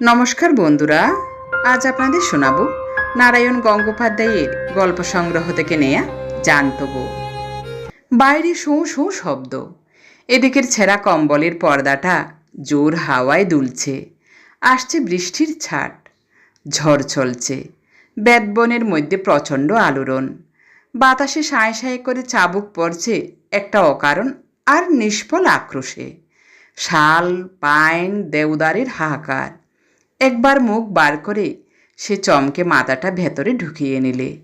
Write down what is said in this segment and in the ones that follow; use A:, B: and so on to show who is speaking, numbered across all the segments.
A: নমস্কার বন্ধুরা, আজ আপনাদের শোনাব নারায়ণ গঙ্গোপাধ্যায়ের গল্প সংগ্রহ থেকে নেয়া জানতব। বাইরে শোঁ শোঁ শব্দ, এদিকের ছেঁড়া কম্বলের পর্দাটা জোর হাওয়ায় দুলছে, আসছে বৃষ্টির ছাট, ঝড় চলছে বেদবনের মধ্যে প্রচণ্ড আলোড়ন, বাতাসে সাঁয় সাঁয় করে চাবুক পড়ছে একটা অকারণ আর নিষ্ফল আক্রোশে, শাল পাইন দেওদারের হাহাকার একবার মুখ বার করে সে চমকে মাথাটা ভেতরে ঢুকিয়ে নিলে।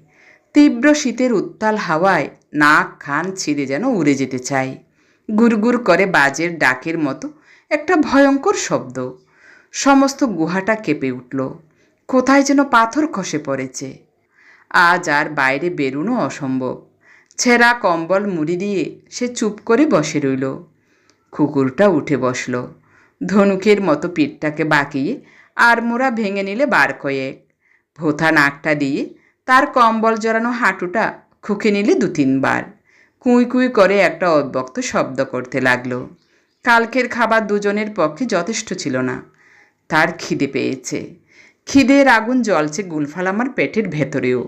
A: তীব্র শীতের উত্তাল হাওয়ায় নাক খান ছিঁড়ে যেন উড়ে যেতে চায়। গুড়গুড় করে বাজের ডাকের মতো একটা ভয়ঙ্কর শব্দ। সমস্ত গুহাটা কেঁপে উঠল। কোথায় যেন পাথর খসে পড়েছে। আজ আর বাইরে বেরোনো অসম্ভব। ছেঁড়া কম্বল মুড়ি দিয়ে সে চুপ করে বসে রইল। কুকুরটা উঠে বসল। ধনুকের মতো পিঠটাকে বাঁকিয়ে আর মোড়া ভেঙে নিলে বার কয়েক। ভোথা নাকটা দিয়ে তার কম্বল জড়ানো হাঁটুটা খুঁকে নিলে দু তিনবার। কুঁই কুঁই করে একটা অব্যক্ত শব্দ করতে লাগল। কালকের খাবার দুজনের পক্ষে যথেষ্ট ছিল না। তার খিদে পেয়েছে। খিদের আগুন জ্বলছে গুলফাল আমার পেটের ভেতরেও।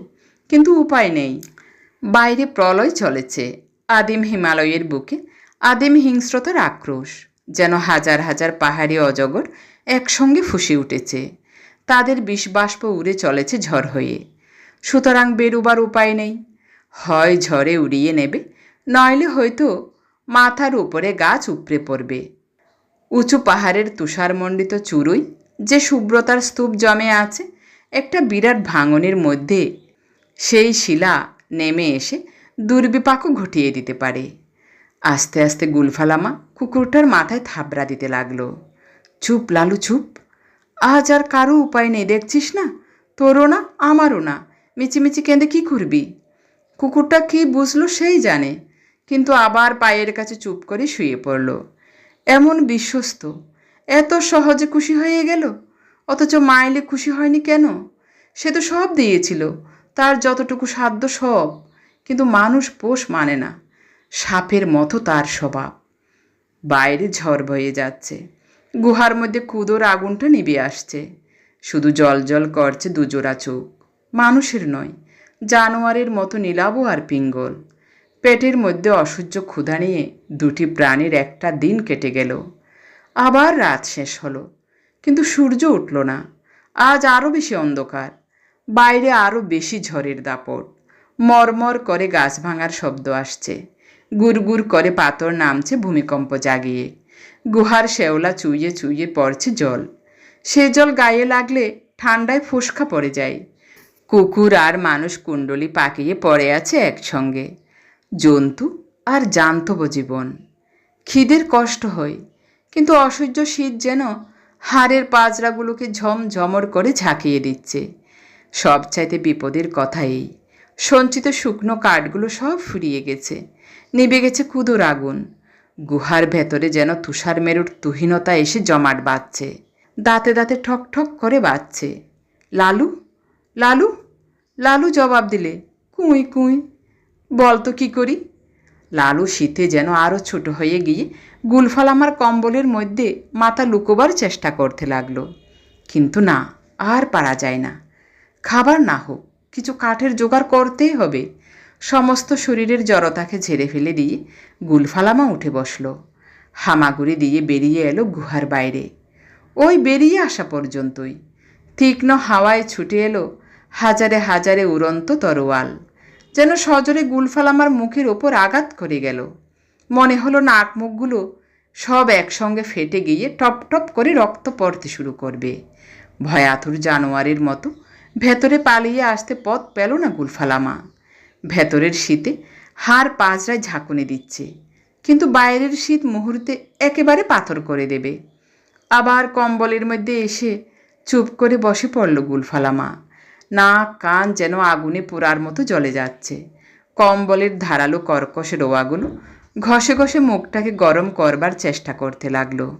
A: কিন্তু উপায় নেই। বাইরে প্রলয় চলেছে। আদিম হিমালয়ের বুকে আদিম হিংস্রতার আক্রোশ। যেন হাজার হাজার পাহাড়ি অজগর একসঙ্গে ফুসে উঠেছে। তাদের বিষবাষ্প উড়ে চলেছে ঝড় হয়ে। সুতরাং বেরুবার উপায় নেই। হয় ঝড়ে উড়িয়ে নেবে, নইলে হয়তো মাথার উপরে গাছ উপড়ে পড়বে। উঁচু পাহাড়ের তুষারমণ্ডিত চুরুই যে শুভ্রতার স্তূপ জমে আছে, একটা বিরাট ভাঙনের মধ্যে সেই শিলা নেমে এসে দুর্বিপাকও ঘটিয়ে দিতে পারে। আস্তে আস্তে গুলফালামা কুকুরটার মাথায় থাবড়া দিতে লাগল। চুপ, লালু, চুপ। আজ আর কারও উপায় নেই, দেখছিস না? তোরও না, আমারও না। মিচিমিচি কেঁদে কী করবি? কুকুরটা কি বুঝলো সেই জানে। কিন্তু আবার পায়ের কাছে চুপ করে শুয়ে পড়ল। এমন বিশ্বস্ত। এত সহজে খুশি হয়ে গেল? অথচ মাইলে খুশি হয়নি কেন? সে তো সব দিয়েছিল। তার যতটুকু সাধ্য সব। কিন্তু মানুষ পোষ মানে না। সাপের মতো তার স্বভাব। বাইরে ঝড় বয়ে যাচ্ছে। গুহার মধ্যে কুদোর আগুনটা নিবে আসছে। শুধু জল জল করছে দুজোড়া চোখ। মানুষের নয়, জানোয়ারের মতো নীলাব আর পিঙ্গল। পেটের মধ্যে অসহ্য ক্ষুধা নিয়ে দুটি প্রাণীর একটা দিন কেটে গেল। আবার রাত শেষ হলো, কিন্তু সূর্য উঠল না। আজ আরও বেশি অন্ধকার। বাইরে আরও বেশি ঝড়ের দাপট। মরমর করে গাছ ভাঙার শব্দ আসছে। গুড়গুড় করে পাথর নামছে ভূমিকম্প জাগিয়ে। গুহার শেওলা চুইয়ে চুইয়ে পড়ছে জল। সে জল গায়ে লাগলে ঠান্ডায় ফুসকা পড়ে যায়। কুকুর আর মানুষ কুণ্ডলি পাকিয়ে পড়ে আছে একসঙ্গে। জন্তু আর জান্তব জীবন। খিদের কষ্ট হয়, কিন্তু অসহ্য শীত যেন হাড়ের পাজরাগুলোকে ঝমঝমর করে ঝাঁকিয়ে দিচ্ছে। সবচাইতে বিপদের কথা এই, সঞ্চিত শুকনো কাঠগুলো সব ফুরিয়ে গেছে, নিভে গেছে কুদোর আগুন। গুহার ভেতরে যেন তুষার মেরুর তুহিনতা এসে জমাট বাঁধছে। দাঁতে দাঁতে ঠক ঠক করে বাজছে লালু লালু লালু জবাব দিলে, কুঁই কুঁই, বল তো কী করি? লালু শীতে যেন আরও ছোট হয়ে গিয়ে গুলফাল আমার কম্বলের মধ্যে মাথা লুকোবার চেষ্টা করতে লাগল। কিন্তু না, আর পারা যায় না। খাবার না হোক, কিছু কাঠের জোগাড় করতেই হবে। সমস্ত শরীরের জড়তাকে ঝেড়ে ফেলে দিয়ে গুলফালামা উঠে বসল। হামাগুড়ি দিয়ে বেরিয়ে এলো গুহার বাইরে। ওই বেরিয়ে আসা পর্যন্তই। তীক্ষ্ণ হাওয়ায় ছুটে এলো হাজারে হাজারে উড়ন্ত তরোয়াল। যেন সজরে গুলফালামার মুখের ওপর আঘাত করে গেল। মনে হলো নাক মুখগুলো সব একসঙ্গে ফেটে গিয়ে টপ টপ করে রক্ত পড়তে শুরু করবে। ভয়াতুর জানোয়ারের মতো ভেতরে পালিয়ে আসতে পথ পেল না গুলফালামা। ভেতরের শীতে হাড় পাঁচরায় ঝাঁকুনি দিচ্ছে। কিন্তু বাইরের শীত মুহূর্তে একেবারে পাথর করে দেবে। আবার কম্বলের মধ্যে এসে চুপ করে বসে পড়ল গুলফালামা। নাক, কান যেন আগুনে পোড়ার মতো জ্বলে যাচ্ছে। কম্বলের ধারালো কর্কশ রোয়াগুলো ঘষে ঘষে মুখটাকে গরম করবার চেষ্টা করতে লাগল।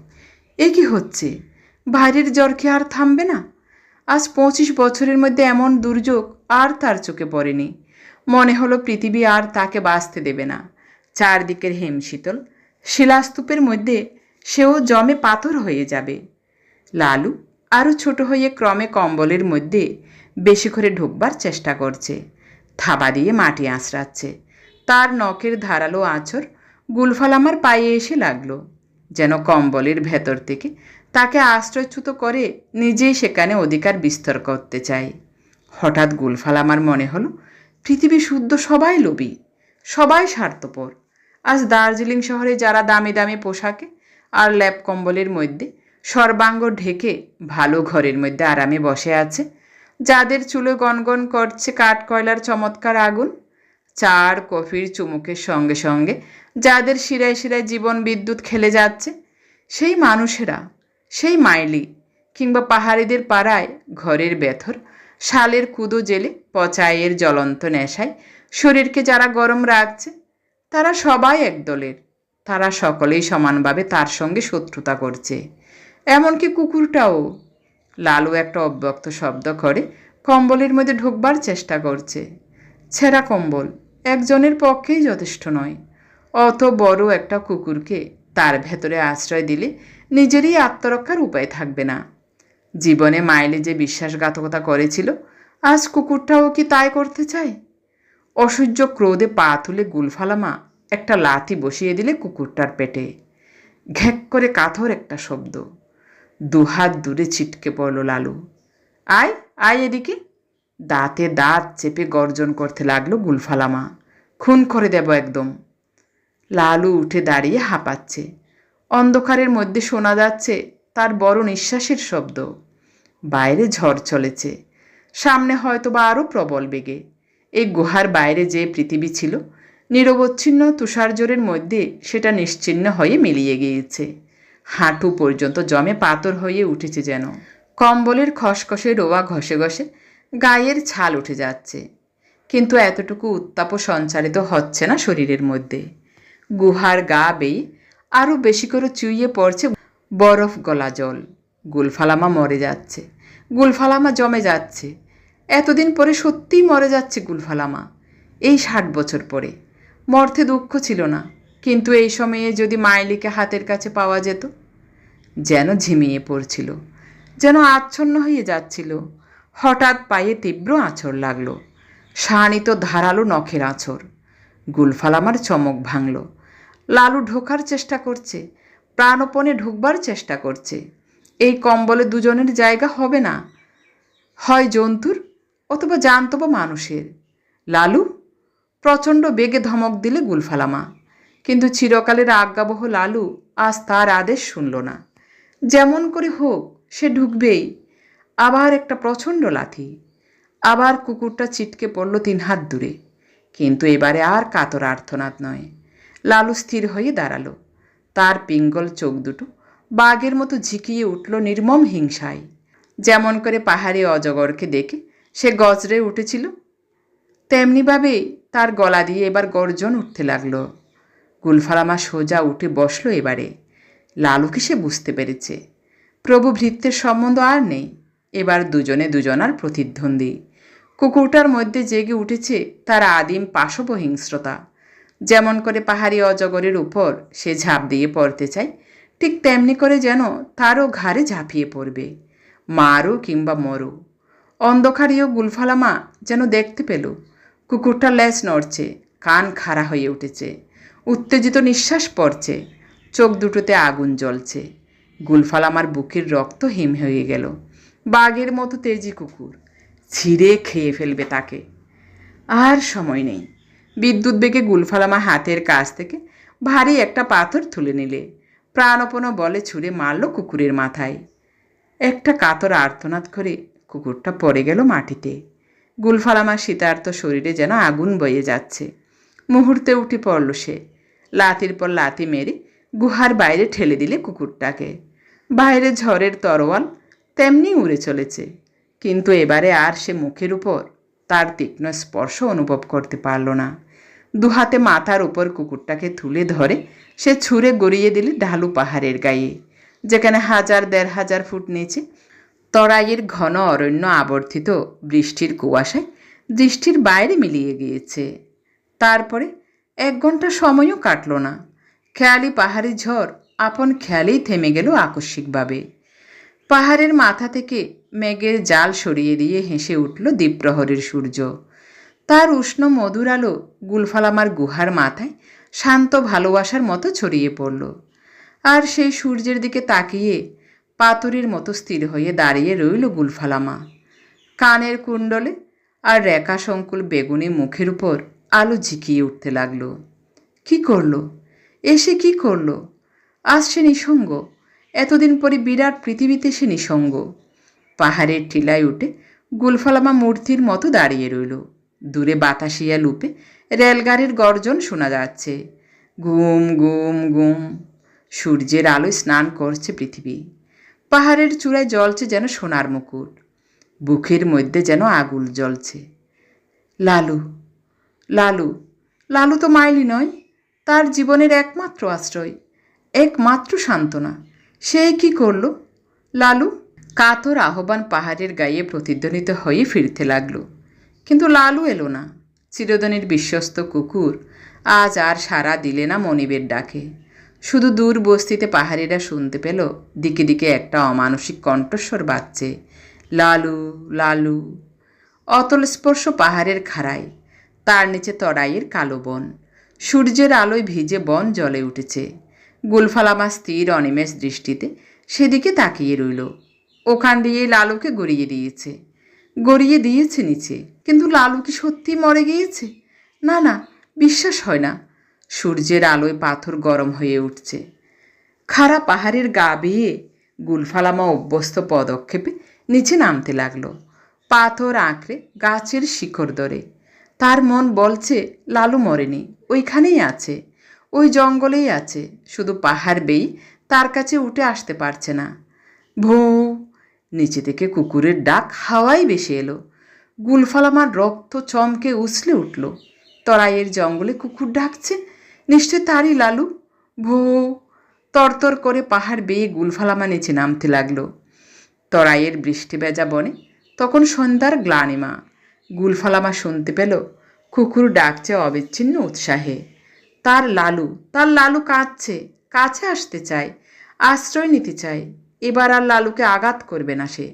A: এ কি হচ্ছে? বাইরের জ্বর কি আর থামবে না? আজ পঁচিশ বছরের মধ্যে এমন দুর্যোগ আর তার চোখে পড়েনি। মনে হলো পৃথিবী আর তাকে বাঁচতে দেবে না। চারদিকের হেমশীতল শিলাস্তূপের মধ্যে সেও জমে পাথর হয়ে যাবে। লালু আরও ছোট হয়ে ক্রমে কম্বলের মধ্যে বেশি করে ঢুকবার চেষ্টা করছে। থাবা দিয়ে মাটি আঁচড়াচ্ছে। তার নখের ধারালো আঁচড় গুলফাল আমার পায়ে এসে লাগল। যেন কম্বলের ভেতর থেকে তাকে আশ্রয়চ্যুত করে নিজেই সেখানে অধিকার বিস্তার করতে চাই হঠাৎ গুলফাল আমার মনে হলো পৃথিবী শুদ্ধ সবাই লোভী, সবাই স্বার্থপর। আজ দার্জিলিং শহরে যারা দামি দামি পোশাকে আর ল্যাপ কম্বলের মধ্যে সর্বাঙ্গ ঢেকে ভালো ঘরের মধ্যে আরামে বসে আছে, যাদের চুলো গনগন করছে কাঠ কয়লার চমৎকার আগুন, চার কফির চুমুকের সঙ্গে সঙ্গে যাদের শিরায় শিরায় জীবন বিদ্যুৎ খেলে যাচ্ছে, সেই মানুষেরা, সেই মাইলি কিংবা পাহাড়িদের পাড়ায় ঘরের বেথর শালের কুদো জেলে পচাইয়ের জ্বলন্ত নেশায়। শরীরকে যারা গরম রাখছে, তারা সবাই এক দলের তারা সকলেই সমানভাবে তার সঙ্গে শত্রুতা করছে। এমনকি কুকুরটাও। লালু একটা অব্যক্ত শব্দ করে, কম্বলের মধ্যে ঢুকবার চেষ্টা করছে। ছেঁড়া কম্বল একজনের পক্ষেই যথেষ্ট নয়। অত বড় একটা কুকুরকে তার ভেতরে আশ্রয় দিলে নিজেরই আত্মরক্ষার উপায় থাকবে না। জীবনে মাইলে যে বিশ্বাসঘাতকতা করেছিল, আজ কুকুরটাও কি তাই করতে চায়? অসহ্য ক্রোধে পা তুলে গুলফালামা একটা লাথি বসিয়ে দিলে কুকুরটার পেটে। ঘ্যাক করে কাথর একটা শব্দ। দুহাত দূরে ছিটকে পড়ল লালু। আয় আয় এদিকে। দাঁতে দাঁত চেপে গর্জন করতে লাগল গুলফালামা। খুন করে দেব একদম। লালু উঠে দাঁড়িয়ে হাঁপাচ্ছে। অন্ধকারের মধ্যে শোনা যাচ্ছে তার বড় নিঃশ্বাসের শব্দ। বাইরে ঝড় চলেছে। সামনে হয়তো বা আরও প্রবল বেগে। এই গুহার বাইরে যে পৃথিবী ছিল, নিরবচ্ছিন্ন তুষারজোরের মধ্যে সেটা নিশ্চিন্ন হয়ে মিলিয়ে গিয়েছে। হাঁটু পর্যন্ত জমে পাথর হয়ে উঠেছে যেন। কম্বলের খসখসে রোয়া ঘষে ঘষে গায়ের ছাল উঠে যাচ্ছে। কিন্তু এতটুকু উত্তাপ সঞ্চারিত হচ্ছে না শরীরের মধ্যে। গুহার গা বেয়ে আরও বেশি করে চুইয়ে পড়ছে বরফ গলা জল। গুলফালামা মরে যাচ্ছে। গুলফালামা জমে যাচ্ছে। এতদিন পরে সত্যিই মরে যাচ্ছে গুলফালামা। এই ষাট বছর পরে। মর্থে দুঃখ ছিল না, কিন্তু এই সময়ে যদি মাইলিকে হাতের কাছে পাওয়া যেত, যেন ঝিমিয়ে পড়ছিল, যেন আচ্ছন্ন হয়ে যাচ্ছিল। হঠাৎ পায়ে তীব্র আঁচড় লাগল, শানিত ধারালো নখের আঁচড় গুলফালামার চমক ভাঙল। লালু ঢোকার চেষ্টা করছে, প্রাণপণে ঢুকবার চেষ্টা করছে। এই কম্বলে দুজনের জায়গা হবে না। হয় জন্তুর অথবা জানতো মানুষের। লালু প্রচণ্ড বেগে ধমক দিলে গুলফালামা। কিন্তু চিরকালের আজ্ঞাবহ লালু আজ তার আদেশ শুনল না। যেমন করে হোক, সে ঢুকবেই। আবার একটা প্রচণ্ড লাথি। আবার কুকুরটা চিটকে পড়ল তিন হাত দূরে। কিন্তু এবারে আর কাতর আর্থনাদ নয়। লালু স্থির হয়ে দাঁড়াল। তার পিঙ্গল চোখ দুটো বাঘের মতো ঝিকিয়ে উঠল নির্মম হিংসায়। যেমন করে পাহাড়ি অজগরকে দেখে সে গজরে উঠেছিল, তেমনিভাবে তার গলা দিয়ে এবার গর্জন উঠতে লাগল। গুলফালামা সোজা উঠে বসল এবারে। লালুকে সে বুঝতে পেরেছে। প্রভু ভৃত্যের সম্বন্ধ আর নেই। এবার দুজনে দুজনার প্রতিদ্বন্দ্বী। কুকুরটার মধ্যে জেগে উঠেছে তার আদিম পাশব হিংস্রতা যেমন করে পাহাড়ি অজগরের উপর সে ঝাঁপ দিয়ে পড়তে চায় ঠিক তেমনি করে যেন তারও ঘাড়ে ঝাঁপিয়ে পড়বে, মারো কিংবা মরো। অন্ধকারীয় গুলফালামা যেন দেখতে পেল, কুকুরটা ল্যাচ নড়ছে, কান খাড়া হয়ে উঠেছে, উত্তেজিত নিঃশ্বাস পড়ছে, চোখ দুটোতে আগুন জ্বলছে। গুলফালামার বুকের রক্ত হিম হয়ে গেল, বাঘের মতো তেজি কুকুর, ছিঁড়ে খেয়ে ফেলবে তাকে। আর সময় নেই। বিদ্যুৎ বেগে গুলফালামা হাতের কাছ থেকে ভারী একটা পাথর তুলে নিলে। প্রাণপণ বলে ছুঁড়ে মারল কুকুরের মাথায়। একটা কাতর আর্তনাদ করে কুকুরটা পড়ে গেল মাটিতে। গুলফালামার শীতার্ত শরীরে যেন আগুন বয়ে যাচ্ছে। মুহূর্তে উঠে পড়ল সে। লাতির পর লাতি মেরে গুহার বাইরে ঠেলে দিলে কুকুরটাকে। বাইরে ঝড়ের তরোয়াল তেমনি উড়ে চলেছে। কিন্তু এবারে আর সে মুখের উপর তার তীক্ষ্ণ স্পর্শ অনুভব করতে পারল না। দুহাতে মাথার উপর কুকুরটাকে তুলে ধরে সে ছুঁড়ে গড়িয়ে দিলে ঢালু পাহাড়ের গায়ে। যেখানে হাজার দেড় হাজার ফুট নিচে তরাইয়ের ঘন অরণ্য আবর্তিত বৃষ্টির কুয়াশায় দৃষ্টির বাইরে মিলিয়ে গিয়েছে। তারপরে এক ঘণ্টা সময়ও কাটল না। খেয়ালি পাহাড়ি ঝড় আপন খেয়ালেই থেমে গেল আকস্মিকভাবে। পাহাড়ের মাথা থেকে মেঘের জাল সরিয়ে দিয়ে হেসে উঠল দ্বীপ্রহরের সূর্য। তার উষ্ণ মধুর আলো গুলফালামার গুহার মাথায় শান্ত ভালোবাসার মতো ছড়িয়ে পড়ল। আর সেই সূর্যের দিকে তাকিয়ে পাথরের মতো স্থির হয়ে দাঁড়িয়ে রইল গুলফালামা। কানের কুণ্ডলে আর রেখা সংকুল বেগুনি মুখের উপর আলো ঝিকিয়ে উঠতে লাগল। কি করল? এসে কি করল? আজ সে নিঃসঙ্গ। এতদিন পরে বিরাট পৃথিবীতে সে নিঃসঙ্গ। পাহাড়ের টিলায় উঠে গুলফালামা মূর্তির মতো দাঁড়িয়ে রইল। দূরে বাতাসিয়া লুপে রেলগাড়ির গর্জন শোনা যাচ্ছে। গুম গুম গুম। সূর্যের আলোয় স্নান করছে পৃথিবী। পাহাড়ের চূড়ায় জ্বলছে যেন সোনার মুকুট। বুকের মধ্যে যেন আগুল জ্বলছে। লালু লালু লালু তো মাইলি নয়, তার জীবনের একমাত্র আশ্রয়, একমাত্র সান্ত্বনা। সে কি করল? লালু কাতর আহ্বান পাহাড়ের গায়ে প্রতিধ্বনিত হয়ে ফিরতে লাগল। কিন্তু লালু এলো না। চিরদিনের বিশ্বস্ত কুকুর আজ আর সারা দিলে না মনিবের ডাকে। শুধু দূর বস্তিতে পাহাড়িরা শুনতে পেল, দিকে দিকে একটা অমানসিক কণ্ঠস্বর বাজছে, লালু লালু। অতল স্পর্শ পাহাড়ের খাড়ায়, তার নিচে তরাইয়ের কালো বন। সূর্যের আলোয় ভিজে বন জলে উঠেছে। গুলফালামা স্থির অনিমেষ দৃষ্টিতে সেদিকে তাকিয়ে রইল। ওখান দিয়ে লালুকে গড়িয়ে দিয়েছে। গড়িয়ে দিয়েছে নিচে। কিন্তু লালু কি সত্যি মরে গিয়েছে? না না, বিশ্বাস হয় না। সূর্যের আলোয় পাথর গরম হয়ে উঠছে। খাড়া পাহাড়ের গা বেয়ে গুলফালামা অভ্যস্ত পদক্ষেপে নিচে নামতে লাগল। পাথর আঁকড়ে গাছের শিকড় ধরে। তার মন বলছে, লালু মরেনি, ওইখানেই আছে, ওই জঙ্গলেই আছে। শুধু পাহাড় বেয়ে তার কাছে উঠে আসতে পারছে না। ভৌ নিচে থেকে কুকুরের ডাক হাওয়াই বেশি এলো। গুলফালামার রক্ত চমকে উছলে উঠল। তরাইয়ের জঙ্গলে কুকুর ডাকছে, নিশ্চয় তারই লালু? ভো, তরতর করে পাহাড় বেয়ে গুলফালামা নিচে নামতে লাগল। তরাইয়ের বৃষ্টি বেজা বনে তখন সন্ধ্যার গ্লানিমা গুলফালামা শুনতে পেল, কুকুর ডাকছে অবিচ্ছিন্ন উৎসাহে। তার লালু তার লালু কাঁদছে, কাছে আসতে চায়, আশ্রয় নিতে চায়। এবার আর লালুকে আঘাত করবে না সে।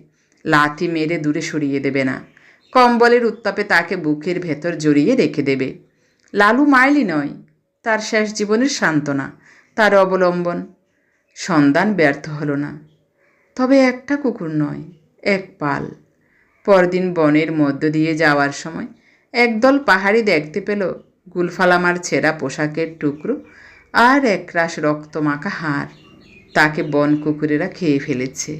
A: লাথি মেরে দূরে সরিয়ে দেবে না। কম্বলের উত্তাপে তাকে বুকের ভেতর জড়িয়ে রেখে দেবে। লালু মাইলি নয়, তার শেষ জীবনের সান্ত্বনা, তার অবলম্বন। সন্ধান ব্যর্থ হলো না। তবে একটা কুকুর নয়, এক পাল। পরদিন বনের মধ্য দিয়ে যাওয়ার সময় একদল পাহাড়ি দেখতে পেল গুলফালামার ছেঁড়া পোশাকের টুকরো আর একরাশ রক্তমাখা হাড়। তাকে বন কুকুরেরা খেয়ে ফেলেছে।